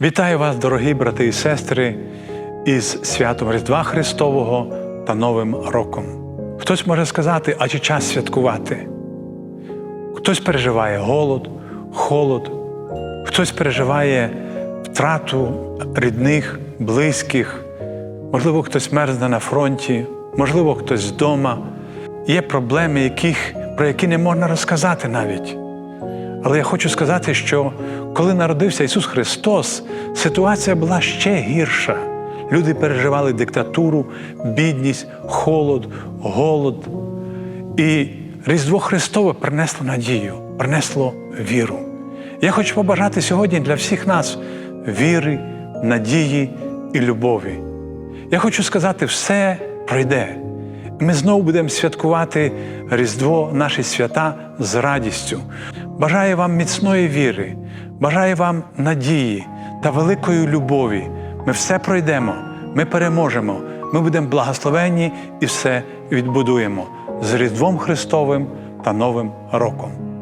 Вітаю вас, дорогі брати і сестри, із святом Різдва Христового та Новим роком. Хтось може сказати, а чи час святкувати? Хтось переживає голод, холод, хтось переживає втрату рідних, близьких, можливо, хтось мерзне на фронті, можливо, хтось вдома. Є проблеми, яких, про які не можна розказати навіть. Але я хочу сказати, що коли народився Ісус Христос, ситуація була ще гірша. Люди переживали диктатуру, бідність, холод, голод. І Різдво Христове принесло надію, принесло віру. Я хочу побажати сьогодні для всіх нас віри, надії і любові. Я хочу сказати, все пройде. Ми знову будемо святкувати Різдво, наші свята з радістю. Бажаю вам міцної віри, бажаю вам надії та великої любові. Ми все пройдемо, ми переможемо, ми будемо благословенні і все відбудуємо з Різдвом Христовим та Новим роком.